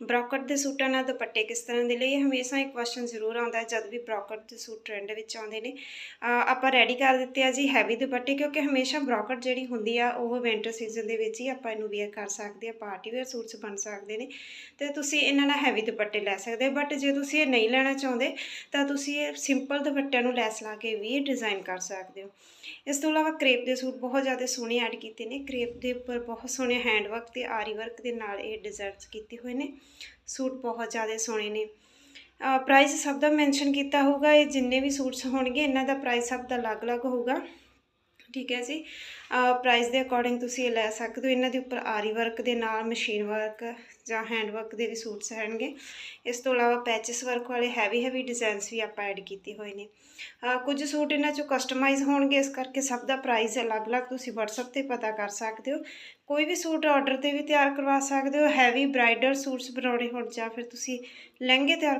Brocade ਦੇ ਸੂਟਾਂ ਨਾਲ ਦੁਪੱਟੇ ਕਿਸ ਤਰ੍ਹਾਂ ਦੇ ਲਈ ਇਹ ਹਮੇਸ਼ਾ ਇੱਕ ਕੁਐਸਚਨ ਜ਼ਰੂਰ ਆਉਂਦਾ ਹੈ, ਜਦ ਵੀ ਬ੍ਰੋਕਟ ਦੇ ਸੂਟ ਟ੍ਰੈਂਡ ਵਿੱਚ ਆਉਂਦੇ ਨੇ। ਆਪਾਂ ਰੈਡੀ ਕਰ ਦਿੱਤੇ ਆ ਜੀ ਹੈਵੀ ਦੁਪੱਟੇ, ਕਿਉਂਕਿ ਹਮੇਸ਼ਾ ਬ੍ਰੋਕਟ ਜਿਹੜੀ ਹੁੰਦੀ ਆ, ਉਹ ਵਿੰਟਰ ਸੀਜ਼ਨ ਦੇ ਵਿੱਚ ਹੀ ਆਪਾਂ ਇਹਨੂੰ ਵੇਅਰ ਕਰ ਸਕਦੇ ਆ ਪਾਰਟੀ ਵੇਅਰ ਸੂਟਸ ਬਣ ਸਕਦੇ ਨੇ। ਤੇ ਤੁਸੀਂ ਇਹਨਾਂ ਨਾਲ ਹੈਵੀ ਦੁਪੱਟੇ ਲੈ ਸਕਦੇ ਬਟ ਜੇ ਤੁਸੀਂ ਇਹ ਨਹੀਂ ਲੈਣਾ ਚਾਹੁੰਦੇ, ਤਾਂ ਤੁਸੀਂ ਇਹ ਸਿੰਪਲ ਦੁਪੱਟਿਆਂ ਨੂੰ ਲੈਸ ਲਾ ਕੇ ਵੀ ਡਿਜ਼ਾਈਨ ਕਰ ਸਕਦੇ ਹੋ। ਇਸ ਤੋਂ ਇਲਾਵਾ ਕਰੇਪ ਦੇ ਸੂਟ ਬਹੁਤ ਜ਼ਿਆਦਾ ਸੋਹਣੇ ਐਡ ਕੀਤੇ ਨੇ। ਕਰੇਪ ਦੇ ਉੱਪਰ ਬਹੁਤ ਸੋਹਣੇ ਹੈਂਡ ਵਰਕ ਤੇ ਆਰੀ ਵਰਕ ਦੇ ਨਾਲ ਇਹ ਡਿਜ਼ਾਈਨਸ ਕੀਤੇ ਹੋਏ ਨੇ। ਸੂਟ ਬਹੁਤ ਜ਼ਿਆਦਾ ਸੋਹਣੇ ਨੇ। ਪ੍ਰਾਈਸ ਸਭ ਦਾ ਮੈਂਸ਼ਨ ਕੀਤਾ ਹੋਊਗਾ, ਇਹ ਜਿੰਨੇ ਵੀ ਸੂਟਸ ਹੋਣਗੇ, ਇਹਨਾਂ ਦਾ ਪ੍ਰਾਈਸ ਸਭ ਦਾ ਅਲੱਗ-ਅਲੱਗ ਹੋਊਗਾ। ਠੀਕ ਹੈ ਜੀ। ਪ੍ਰਾਈਸ ਦੇ ਅਕੋਰਡਿੰਗ ਤੁਸੀਂ ਇਹ ਲੈ ਸਕਦੇ ਹੋ। ਇਹਨਾਂ ਦੇ ਉੱਪਰ ਆਰੀ ਵਰਕ ਦੇ ਨਾਲ ਮਸ਼ੀਨ ਵਰਕ ਜਾਂ ਹੈਂਡ ਵਰਕ ਦੇ ਵੀ ਸੂਟਸ ਹੈਣਗੇ। ਇਸ ਤੋਂ ਇਲਾਵਾ ਪੈਚਸ ਵਰਕ ਵਾਲੇ ਹੈਵੀ ਹੈਵੀ ਡਿਜ਼ਾਈਨਸ ਵੀ ਆਪਾਂ ਐਡ ਕੀਤੇ ਹੋਏ ਨੇ। ਕੁਝ ਸੂਟ ਇਹਨਾਂ ਚੋਂ ਕਸਟਮਾਈਜ਼ ਹੋਣਗੇ। ਇਸ ਕਰਕੇ ਸਭ ਦਾ ਪ੍ਰਾਈਸ ਅਲੱਗ-ਅਲੱਗ ਤੁਸੀਂ WhatsApp ਤੇ ਪਤਾ ਕਰ ਸਕਦੇ ਹੋ। ਕੋਈ ਵੀ ਸੂਟ ਆਰਡਰ ਤੇ ਵੀ ਤਿਆਰ ਕਰਵਾ ਸਕਦੇ ਹੋ। ਹੈਵੀ ਬ੍ਰਾਈਡਲ ਸੂਟਸ ਬਣਾਉਣੇ ਹੋਣ ਜਾਂ ਫਿਰ ਤੁਸੀਂ ਲਹਿੰਗੇ ਤਿਆਰ